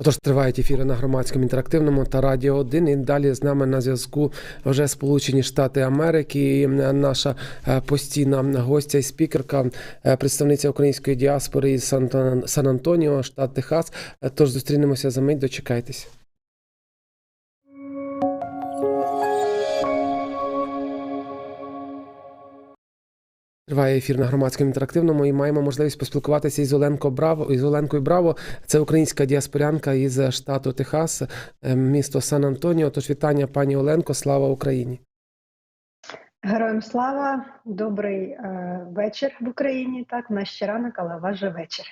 Отож, тривають ефіри на громадському інтерактивному та радіо 1. І далі з нами на зв'язку вже Сполучені Штати Америки. І наша е, постійна гостя і спікерка, е, представниця української діаспори із Сан- Сан-Антоніо, штат Техас. Е, Тож зустрінемося за мить. Дочекайтесь. Триває ефір на громадському інтерактивному і маємо можливість поспілкуватися із Оленко Браво із Оленкою Браво. Це українська діаспорянка із штату Техас, е, місто Сан-Антоніо. Тож вітання, пані Оленко, слава Україні. Героям слава, добрий е, вечір в Україні. Так, в нас ще ранок, але у вас же вечір.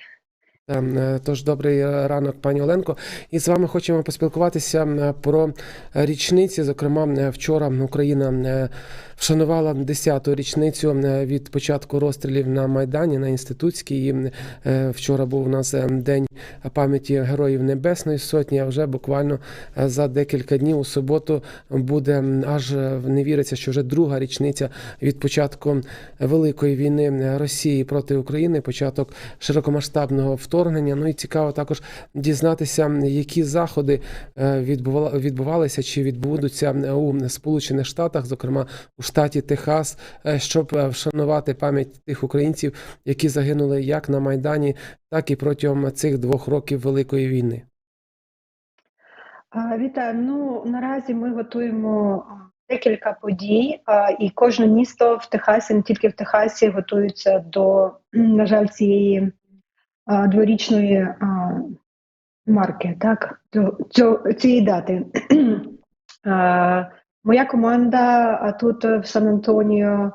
Е, Тож добрий ранок, пані Оленко. І з вами хочемо поспілкуватися про річниці. Зокрема, вчора Україна вшанувала 10-ту річницю е, від початку розстрілів на Майдані на інститутській. І, е, Вчора був у нас е, день пам'яті героїв Небесної Сотні. А вже буквально за декілька днів у суботу буде аж не віриться, що вже друга річниця від початку великої війни Росії проти України, початок широкомасштабного вторгнення. Ну і цікаво також дізнатися, які заходи відбували- відбувалися чи відбудуться у Сполучених Штатах, зокрема у штаті Техас, е, щоб е, вшанувати пам'ять тих українців, які загинули як на Майдані, так і протягом цих двох років Великої війни. Вітаю. Ну наразі ми готуємо декілька подій, і кожне місто в Техасі, не тільки в Техасі, готується до, на жаль, цієї дворічної марки, так, цього- цієї дати. Моя команда тут в Сан-Антоніо,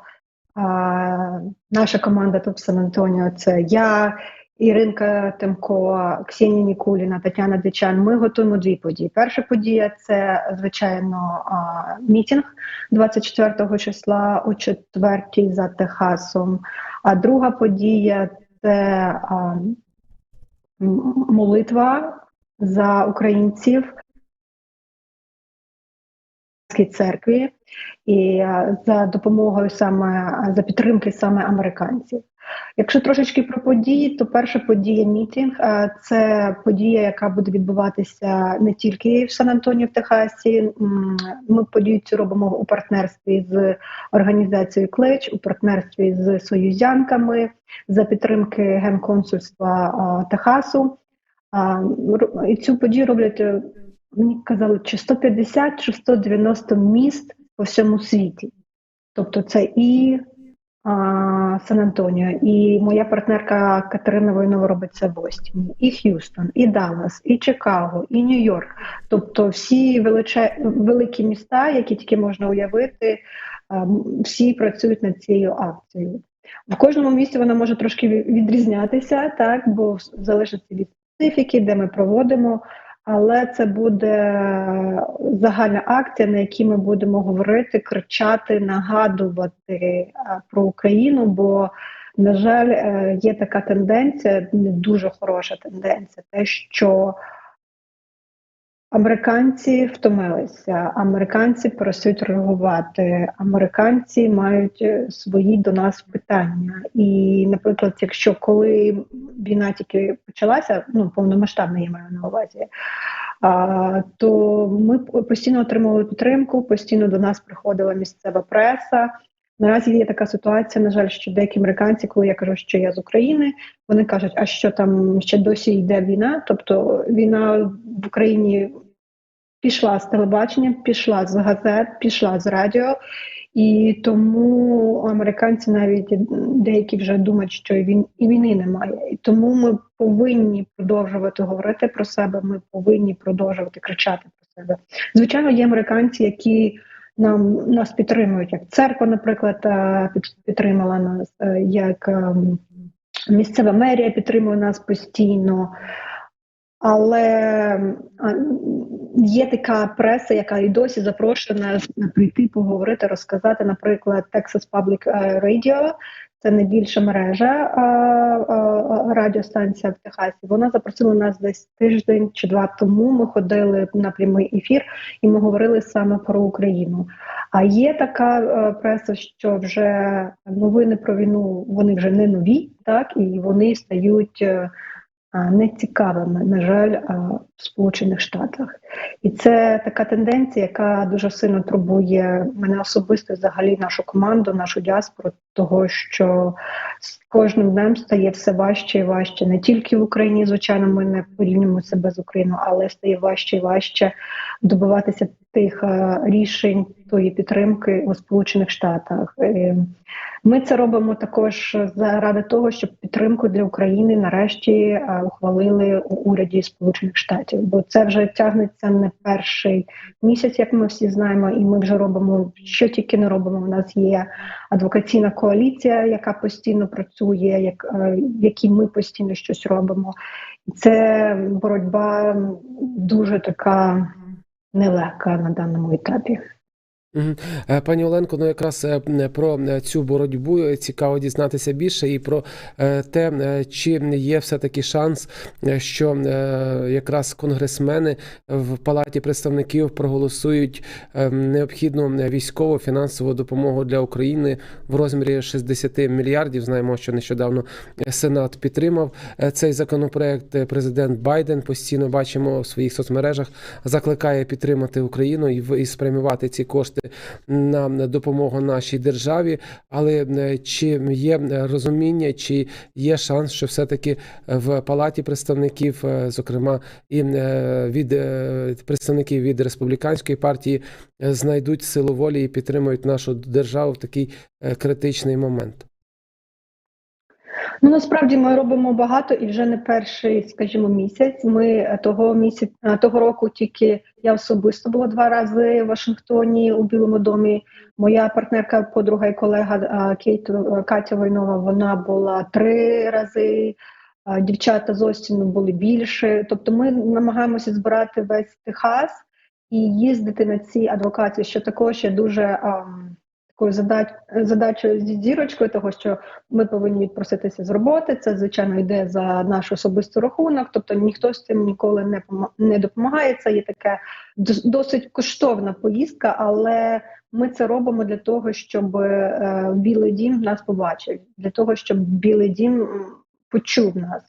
наша команда тут в Сан-Антоніо це я, Іринка Темко, Ксенія Нікуліна, Тетяна Дичан. Ми готуємо дві події. Перша подія це звичайно а, мітінг 24 числа о четвертій за Техасом. А друга подія це молитва за українців церкві і за допомогою саме за підтримки саме американців. Якщо трошечки про події, то перша подія мітінг це подія, яка буде відбуватися не тільки в Сан-Антоніо, в Техасі. Ми подію цю робимо у партнерстві з організацією Клич, у партнерстві з союзянками за підтримки генконсульства Техасу. І цю подію роблять е, мені казали, чи 150 чи 190 міст по всьому світі. Тобто це і а, Сан-Антоніо, і моя партнерка Катерина Войнова робить це в Бостоні, і Х'юстон, і Даллас, і Чикаго, і Нью-Йорк. Тобто всі величе... великі міста, які тільки можна уявити, а, всі працюють над цією акцією. В кожному місті вона може трошки відрізнятися, так, бо залежить від специфіки, де ми проводимо. Але це буде загальна акція, на якій ми будемо говорити, кричати, нагадувати про Україну. Бо, на жаль, е, є така тенденція, не дуже хороша тенденція, те, що американці втомилися, американці просять реагувати, американці мають е, свої до нас питання. І, наприклад, якщо коли війна тільки почалася, ну повномасштабна я маю на увазі. А, то ми постійно отримували підтримку, постійно до нас приходила місцева преса. Наразі є така ситуація, на жаль, що деякі американці, коли я кажу, що я з України, вони кажуть, а що там ще досі йде війна? Тобто війна в Україні пішла з телебачення, пішла з газет, пішла з радіо, і тому американці навіть деякі вже думають, що він і війни немає. І тому ми повинні продовжувати говорити про себе. Ми повинні продовжувати кричати про себе. Звичайно, є американці, які нам нас підтримують, як церква, наприклад, е, під- підтримала нас, е, як ем, місцева мерія підтримує нас постійно. Але є така преса, яка і досі запрошує нас прийти, поговорити, розказати, наприклад, Texas Public е, Radio, це найбільша мережа а, а, радіостанція в Техасі. Вона запросила нас десь тиждень чи два тому. Ми ходили на прямий ефір і ми говорили саме про Україну. А є така е, преса, що вже новини про війну вони вже не нові, так і вони стають. Е, а, не цікавими, на жаль, в Сполучених Штатах. І це така тенденція, яка дуже сильно турбує мене особисто, взагалі нашу команду, нашу діаспору, того що з кожним днем стає все важче і важче. Не тільки в Україні, звичайно, ми не порівнюємо себе з Україною, але стає важче і важче добиватися тих е, рішень тої підтримки у Сполучених Штатах. Е, Ми це робимо також заради того, щоб підтримку для України нарешті е, ухвалили у уряді Сполучених Штатів, бо це вже тягнеться не перший місяць, як ми всі знаємо, і ми вже робимо що тільки не робимо. У нас є адвокаційна коаліція, яка постійно працює, як в якій ми постійно щось робимо. Це боротьба дуже така нелегка на даному етапі. Е, Пані Оленко, ну якраз е, про е, цю боротьбу цікаво дізнатися більше і про те, чи є все-таки шанс, е, що якраз конгресмени в Палаті представників проголосують необхідну військову фінансову допомогу для України в розмірі 60 мільярдів. Знаємо, що нещодавно Сенат підтримав цей законопроект. Президент Байден постійно бачимо в своїх соцмережах закликає підтримати Україну і спрямувати ці кошти на допомогу нашій державі. Але е, чи є розуміння, чи є шанс, що все-таки в палаті представників, е, зокрема і е, від представників від республіканської партії, знайдуть силу волі і підтримують нашу державу в такий критичний момент? Ну насправді ми робимо багато і вже не перший, скажімо, місяць. Ми е, того місяць е, того року тільки я особисто була два рази в Вашингтоні у Білому домі. Моя партнерка, подруга і колега е, Кейт Катя Войнова, вона була три рази. Дівчата з Остіну були більше. Тобто, ми намагаємося збирати весь Техас і їздити на ці адвокації, що також є дуже ам, такою задач, задачою зі зірочкою, того що ми повинні відпроситися з роботи. Це звичайно йде за наш особистий рахунок. Тобто ніхто з цим ніколи не не допомагає. Це є така досить коштовна поїздка, але ми це робимо для того, щоб е, Білий Дім нас побачив, для того, щоб Білий Дім почув нас.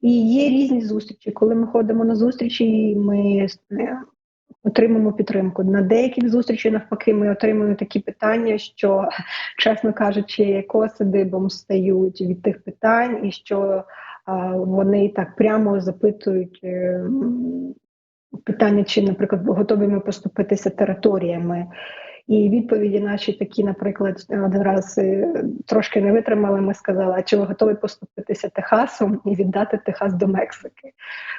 І є різні зустрічі. Коли ми ходимо на зустрічі, ми отримуємо підтримку. На деяких зустрічах навпаки, ми отримуємо такі питання, що, чесно кажучи, коси дибом стають від тих питань, і що а, вони так прямо запитують. е, Питання, чи, наприклад, готові ми поступитися територіями, і відповіді наші такі, наприклад, один раз е, трошки не витримали. Ми сказали, а чи ви готові поступитися Техасом і віддати Техас до Мексики?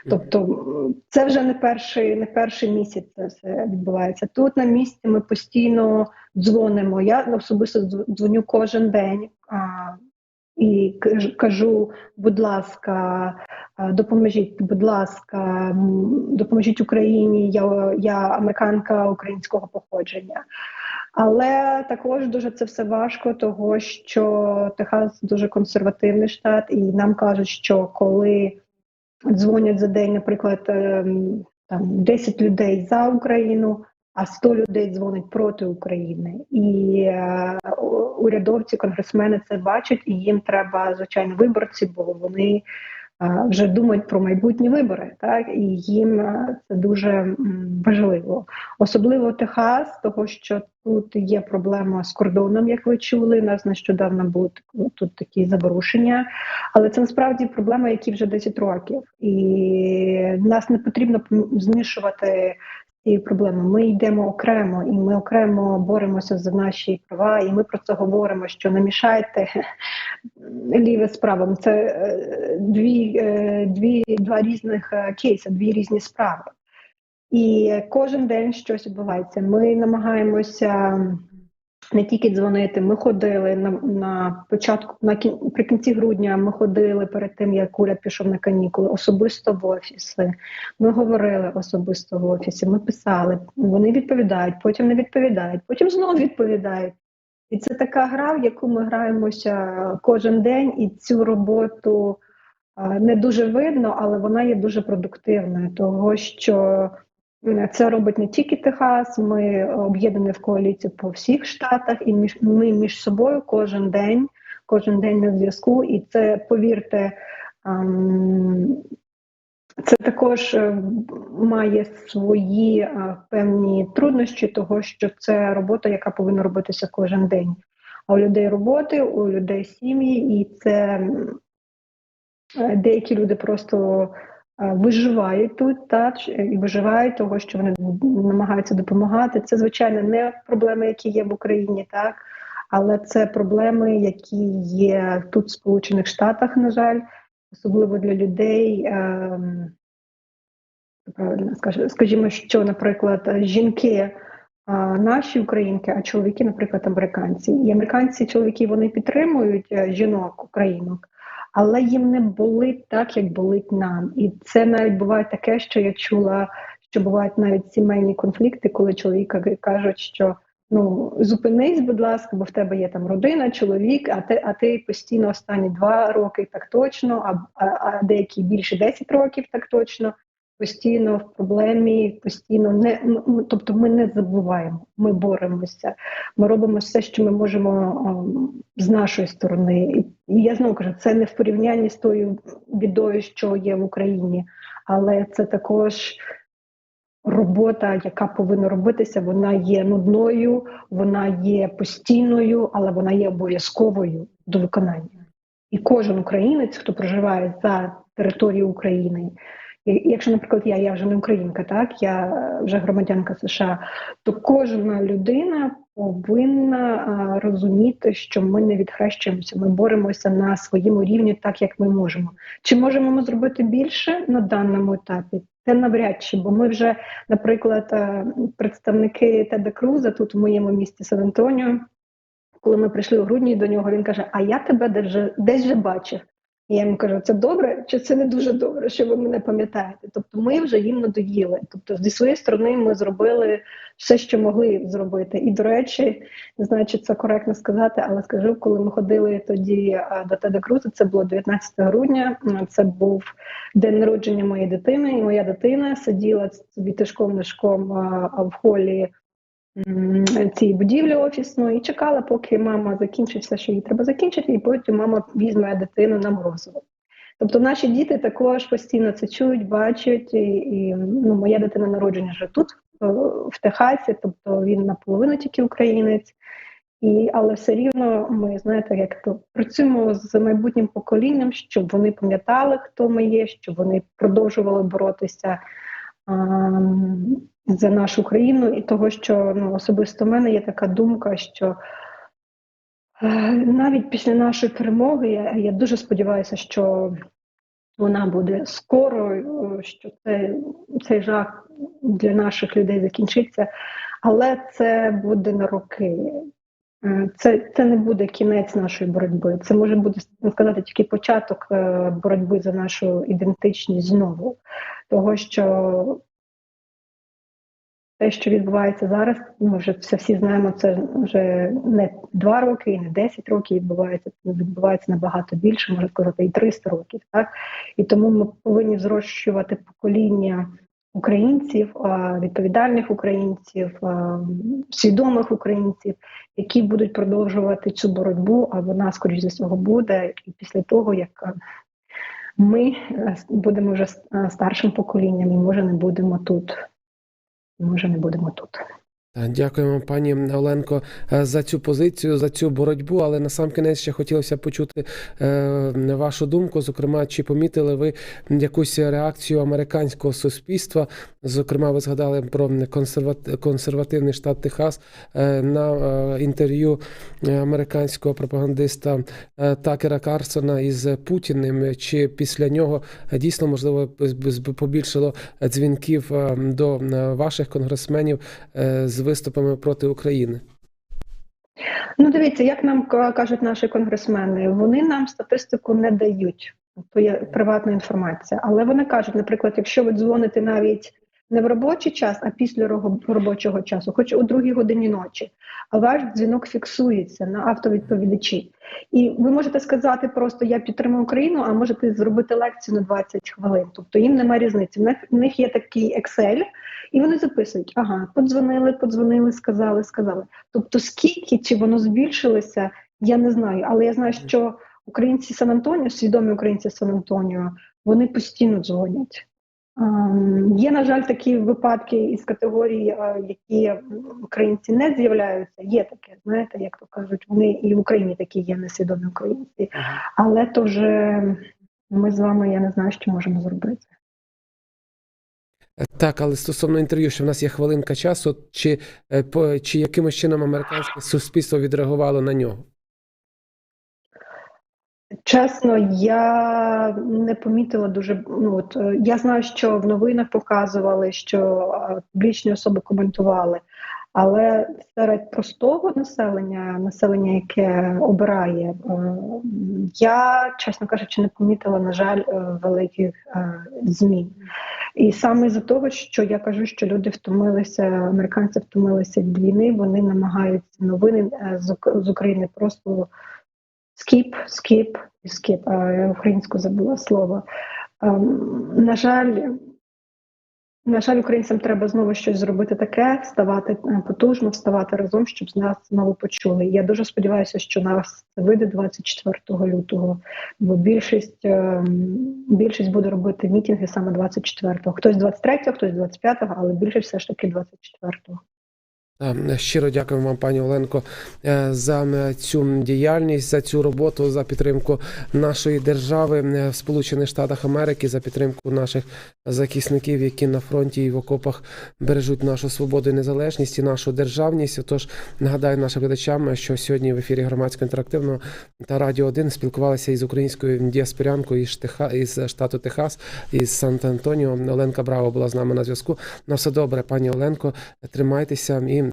Тобто це вже не перший, не перший місяць це все відбувається. Тут на місці ми постійно дзвонимо. Я особисто дз- дзвоню кожен день і каж- кажу, будь ласка, допоможіть, будь ласка, допоможіть Україні. Я, я американка українського походження. Але також дуже це все важко, того що Техас дуже консервативний штат, і нам кажуть, що коли дзвонять за день, наприклад, ем, там 10 людей за Україну, а 100 людей дзвонять проти України. І е, урядовці, конгресмени це бачать, і їм треба звичайно виборці, бо вони е, вже думають про майбутні вибори, так і їм е, це дуже важливо. Особливо Техас, того що тут є проблема з кордоном, як ви чули. У нас нещодавно було тут такі заворушення. Але це насправді проблема, які вже 10 років, і нас не потрібно змішувати цією проблемою. Ми йдемо окремо, і ми окремо боремося за наші права. І ми про це говоримо. Що не мішайте ліве з правим. Це е, дві, е, дві два різних е, кейси, дві різні справи. І кожен день щось відбувається. Ми намагаємося не тільки дзвонити. Ми ходили на, на початку на кін, прикінці грудня. Ми ходили перед тим, як уряд пішов на канікули, особисто в офіси. Ми говорили особисто в офісі. Ми писали. Вони відповідають, потім не відповідають, потім знову відповідають. І це така гра, в яку ми граємося кожен день, і цю роботу не дуже видно, але вона є дуже продуктивною, того що це робить не тільки Техас, ми об'єднані в коаліцію по всіх штатах, і між ми між собою кожен день, кожен день на зв'язку. І це повірте, ем, це також е, має свої е, певні труднощі, того що це робота, яка повинна робитися кожен день. А у людей роботи, у людей сім'ї, і це е, деякі люди просто е, виживають тут, так, і виживають того, що вони намагаються допомагати. Це, звичайно, не проблеми, які є в Україні, так, але це проблеми, які є тут, в Сполучених Штатах, на жаль, особливо для людей. ем, правильно скаж- скажімо, що, наприклад, жінки а, наші українки, а чоловіки, наприклад, американці. І американці, чоловіки, вони підтримують е, жінок, українок, але їм не болить так, як болить нам. І це навіть буває таке, що я чула, що бувають навіть сімейні конфлікти, коли чоловіка кажуть, що. Ну, зупинись, будь ласка, бо в тебе є там родина, чоловік, а ти, а ти постійно останні два роки так точно, а, а, а деякі більше 10 років так точно постійно в проблемі, постійно не тобто ми не забуваємо, ми боремося, ми робимо все, що ми можемо ем, з нашої сторони. І, я знову кажу, це не в порівнянні з тою бідою, що є в Україні, але це також. Робота, яка повинна робитися, вона є нудною, вона є постійною, але вона є обов'язковою до виконання. І кожен українець, хто проживає за територією України, якщо, наприклад, я, я вже не українка, так я вже громадянка США, то кожна людина повинна а, розуміти, що ми не відхрещуємося, ми боремося на своєму рівні, так як ми можемо. Чи можемо ми зробити більше на даному етапі? Це навряд чи, бо ми вже, наприклад, е, представники Теда Круза тут у моєму місті Сан-Антоніо, коли ми прийшли у грудні до нього, він каже: А я тебе десь вже бачив. І я йому кажу, це добре чи це не дуже добре, що ви мене пам'ятаєте? Тобто ми вже їм надоїли. Тобто, зі своєї сторони, ми зробили все, що могли зробити. І до речі, не знаю, чи це коректно сказати, але скажу, коли ми ходили тоді до Теда Круза, це було 19 грудня. Це був день народження моєї дитини, і моя дитина сиділа собі тишком нишком а в холі цієї будівлі офісної і чекала, поки мама закінчить все, що їй треба закінчити, і потім мама візьме дитину на морозиво. Тобто наші діти також постійно це чують, бачать, і, і ну, моя дитина народження вже тут, е, в Техасі, тобто він наполовину тільки українець. І, але все рівно ми знаєте, як то працюємо з майбутнім поколінням, щоб вони пам'ятали, хто ми є, щоб вони продовжували боротися за нашу країну, і того, що ну особисто в мене є така думка, що е, навіть після нашої перемоги я, я дуже сподіваюся, що вона буде скоро, е, що це, цей жах для наших людей закінчиться, але це буде на роки. Е, Це, це не буде кінець нашої боротьби. Це може бути сказати тільки початок боротьби за нашу ідентичність знову. Того, що те, що відбувається зараз, ми вже все всі знаємо, це вже не два роки і не 10 років відбувається, це відбувається набагато більше, можна сказати, і 300 років. Так? І тому ми повинні зрощувати покоління українців, відповідальних українців, свідомих українців, які будуть продовжувати цю боротьбу, а вона, скоріш за всього, буде і після того, як ми е, будемо вже с- старшим поколінням, і може не будемо тут. Може, не будемо тут. Дякуємо, пані Оленко, е, за цю позицію, за цю боротьбу. Але на сам кінець ще хотілося почути е, вашу думку. Зокрема, чи помітили ви якусь реакцію американського суспільства? Зокрема, ви згадали про консерват- консервативний штат Техас е, на інтерв'ю американського пропагандиста Такера Карсона із Путіним. Чи після нього дійсно можливо побільшало дзвінків до ваших конгресменів з виступами проти України? Ну, дивіться, як нам кажуть наші конгресмени, вони нам статистику не дають, то є приватна інформація. Але вони кажуть, наприклад, якщо ви дзвоните навіть не в робочий час, а після робочого часу, хоч у другій годині ночі, а ваш дзвінок фіксується на автовідповідачі. І ви можете сказати просто я підтримую Україну, а можете зробити лекцію на 20 хвилин. Тобто їм немає різниці. В них, в них є такий Excel, і вони записують: ага, подзвонили, подзвонили, сказали, сказали. Тобто, скільки чи воно збільшилося, я не знаю. Але я знаю, що українці Сан-Антоніо, свідомі українці Сан-Антоніо, вони постійно дзвонять. Ем, Є, на жаль, такі випадки із категорії, е, які українці не з'являються. Є таке, знаєте, як то кажуть, вони і в Україні такі є несвідомі українці. Але то вже ми з вами, я не знаю, що можемо зробити. Так, але стосовно інтерв'ю, що в нас є хвилинка часу, чи, е, по, чи якимось чином американське суспільство відреагувало на нього? Чесно, я не помітила дуже. Ну от е, я знаю, що в новинах показували, що е, публічні особи коментували, але серед простого населення, населення, яке обирає, е, я, чесно кажучи, не помітила, на жаль, великих змін. І саме з-за того, що я кажу, що люди втомилися, американці втомилися від війни, вони намагаються новини з України просто скіп, скіп скіп. А українську забула слово. Ем, на жаль, на жаль, українцям треба знову щось зробити таке, ставати потужно, вставати разом, щоб з нас знову почули. Я дуже сподіваюся, що нас це вийде 24 лютого, бо більшість, ем, більшість буде робити мітинги саме 24-го. Хтось 23-го, хтось 25-го, але більшість все ж таки 24-го. Е, Щиро дякуємо вам, пані Оленко, е, за цю діяльність, за цю роботу, за підтримку нашої держави е, в Сполучених Штатах Америки, за підтримку наших захисників, які на фронті і в окопах бережуть нашу свободу і незалежність і нашу державність. Отож, нагадаю нашим глядачам, що сьогодні в ефірі громадського інтерактивного та радіо 1 спілкувалися із українською діаспорянкою із, Штеха, із штату Техас, із Сант-Антоніо. Оленка Браво була з нами на зв'язку. На все добре, пані Оленко. Тримайтеся і